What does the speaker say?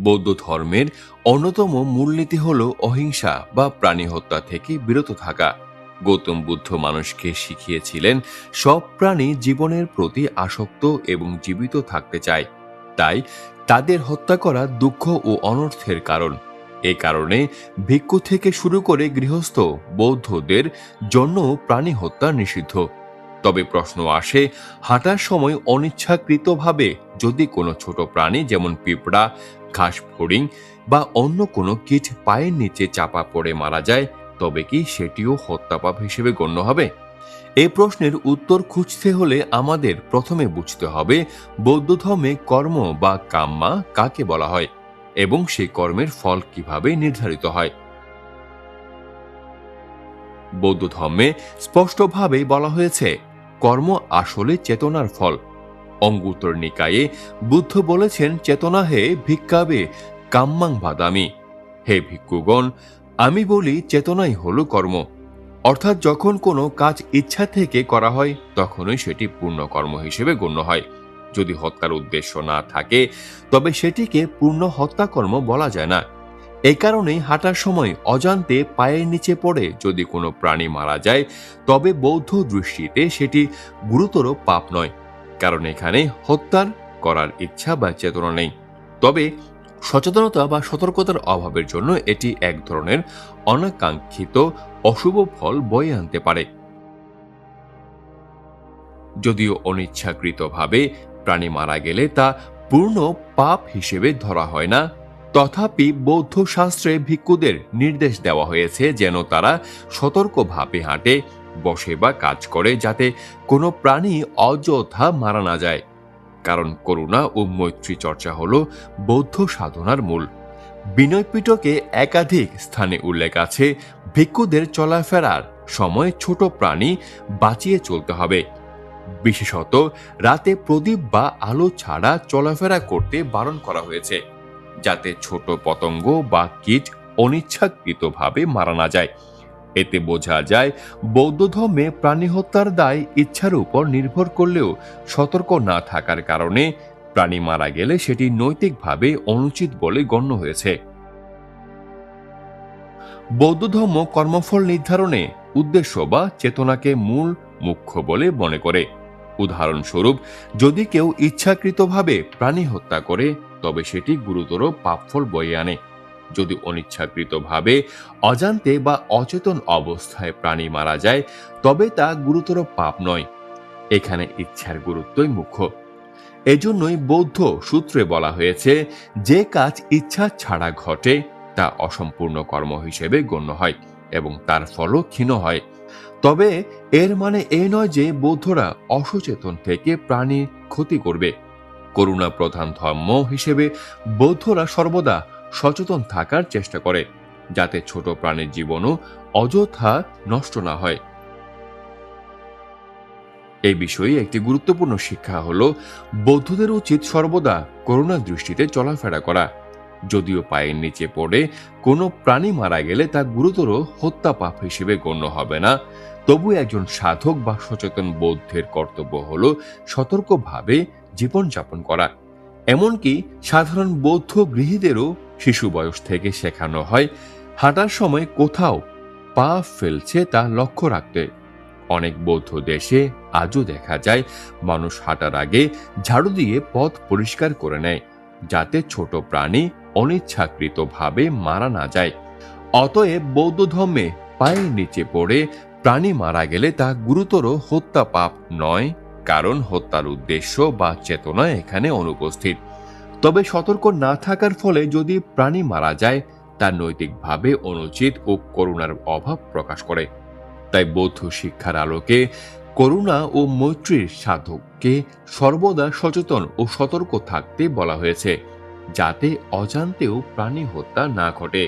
বৌদ্ধ ধর্মের অন্যতম মূলনীতি হল অহিংসা বা প্রাণী হত্যা থেকে বিরত থাকা। গৌতম বুদ্ধ মানুষকে শিখিয়েছিলেন, সব প্রাণী জীবনের প্রতি আসক্ত এবং জীবিত থাকতে চায়। তাই তাদের হত্যা করা দুঃখ ও অনর্থের কারণ। এ কারণে ভিক্ষু থেকে শুরু করে গৃহস্থ বৌদ্ধদের জন্য প্রাণী হত্যা নিষিদ্ধ। তবে প্রশ্ন আসে, হাঁটার সময় অনিচ্ছাকৃতভাবে যদি কোনো ছোট প্রাণী যেমন পিঁপড়া, ঘাস ফড়িং বা অন্য কোনো কীট পায়ের নিচে চাপা পড়ে মারা যায়, তবে কি সেটিও হত্যাপাপ হিসেবে গণ্য হবে? এই প্রশ্নের উত্তর খুঁজতে হলে আমাদের প্রথমে বুঝতে হবে বৌদ্ধ ধর্মে কর্ম বা কাম্মা কাকে বলা হয় এবং সেই কর্মের ফল কীভাবে নির্ধারিত হয়? বৌদ্ধ ধর্মে স্পষ্টভাবে বলা হয়েছে কর্ম আসলে চেতনার ফল। অঙ্গুত্তর নিকায়ে বুদ্ধ বলেছেন, চেতনা হে ভিক্ষাবে কাম্মাং বাদামি। হে ভিক্ষুগণ, আমি বলি চেতনাই হলো কর্ম। অর্থাৎ যখন কোনো কাজ ইচ্ছা থেকে করা হয়, তখনই সেটি পূর্ণ কর্ম হিসেবে গণ্য হয়। যদি হত্যার উদ্দেশ্য না থাকে, তবে সেটিকে পূর্ণ হত্যাকর্ম বলা যায় না। এই কারণেই হাঁটার সময় অজান্তে পায়ের নিচে পড়ে যদি কোনো প্রাণী মারা যায়, তবে বৌদ্ধ দৃষ্টিতে সেটি গুরুতর পাপ নয়, কারণ এখানে হত্যার করার ইচ্ছা বা চেতনা নেই। তবে সচেতনতা বা সতর্কতার অভাবের জন্য এটি এক ধরনের অনাকাঙ্ক্ষিত অশুভ ফল বয়ে আনতে পারে। যদিও অনিচ্ছাকৃতভাবে প্রাণী মারা গেলে তা পূর্ণ পাপ হিসেবে ধরা হয় না তথাপি বৌদ্ধ শাস্ত্রে ভিক্ষুদের নির্দেশ দেওয়া হয়েছে যেন তারা সতর্কভাবে হাঁটে, বসে বা কাজ করে যাতে কোনো প্রাণী অযথা মারা না যায়। কারণ করুণা ও মৈত্রী চর্চা হল বৌদ্ধ সাধনার মূল। বিনয় পিটকে একাধিক স্থানে উল্লেখ আছে, ভিক্ষুদের চলাফেরার সময় ছোট প্রাণী বাঁচিয়ে চলতে হবে। বিশেষত রাতে প্রদীপ বা আলো ছাড়া চলাফেরা করতে বারণ করা হয়েছে। যাতে ছোট পতঙ্গ বা কীট অনিচ্ছাকৃতভাবে মারা না যায়। এতে বোঝা যায়, বৌদ্ধ ধর্মে প্রাণী হত্যার দায় ইচ্ছার উপর নির্ভর করলেও সতর্ক না থাকার কারণে প্রাণী মারা গেলে সেটি নৈতিকভাবে অনুচিত বলে গণ্য হয়েছে। বৌদ্ধ ধর্ম কর্মফল নির্ধারণে উদ্দেশ্য বা চেতনাকে মূল মুখ্য বলে মনে করে। উদাহরণস্বরূপ, যদি কেউ ইচ্ছাকৃতভাবে প্রাণী হত্যা করে, তবে সেটি গুরুতর পাপফল বয়ে আনে। যদি অনিচ্ছাকৃতভাবে অজান্তে বা অচেতন অবস্থায় প্রাণী মারা যায়, তবে তা গুরুতর পাপ নয়। এখানে ইচ্ছার গুরুত্বই মুখ্য। এজন্যই বৌদ্ধ সূত্রে বলা হয়েছে, যে কাজ ইচ্ছা ছাড়া ঘটে, তা অসম্পূর্ণ কর্ম হিসেবে গণ্য হয়। এবং তার ফলও ক্ষীণ হয়। তবে এর মানে এই নয় যে বৌদ্ধরা অসচেতন থেকে প্রাণী ক্ষতি করবে। করুণা প্রধান ধর্ম হিসেবে বৌদ্ধরা সর্বদা সচেতন থাকার চেষ্টা করে, যাতে ছোট প্রাণীর জীবনও অযথা নষ্ট না হয়। এই বিষয়ে একটি গুরুত্বপূর্ণ শিক্ষা হল, বৌদ্ধদের উচিত সর্বদা করুণার দৃষ্টিতে চলাফেরা করা। যদিও পায়ের নিচে পড়ে কোনো প্রাণী মারা গেলে তা গুরুতর হত্যা পাপ হিসেবে গণ্য হবে না। তবু একজন সাধক বা সচেতন বৌদ্ধের কর্তব্য হল সতর্কভাবে জীবনযাপন করা। এমনকি সাধারণ বৌদ্ধ গৃহীদেরও শিশু বয়স থেকে শেখানো হয়, হাঁটার সময় কোথাও পা ফেলছে তা লক্ষ্য রাখতে। অনেক বৌদ্ধ দেশে আজও দেখা যায়, মানুষ হাঁটার আগে ঝাড়ু দিয়ে পথ পরিষ্কার করে নেয়। যাতে ছোট প্রাণী অনিচ্ছাকৃতভাবে মারা না যায়। অতএব বৌদ্ধ ধর্মে পায়ের নিচে পড়ে প্রাণী মারা গেলে তা গুরুতর হত্যা পাপ নয়, কারণ হত্যার উদ্দেশ্য বা চেতনা এখানে অনুপস্থিত। তবে সতর্ক না থাকার ফলে যদি প্রাণী মারা যায়, তা নৈতিকভাবে অনুচিত ও করুণার অভাব প্রকাশ করে। তাই বৌদ্ধ শিক্ষার আলোকে করুণা ও মৈত্রীর সাধককে সর্বদা সচেতন ও সতর্ক থাকতে বলা হয়েছে, যাতে অজান্তেও প্রাণী হত্যা না ঘটে।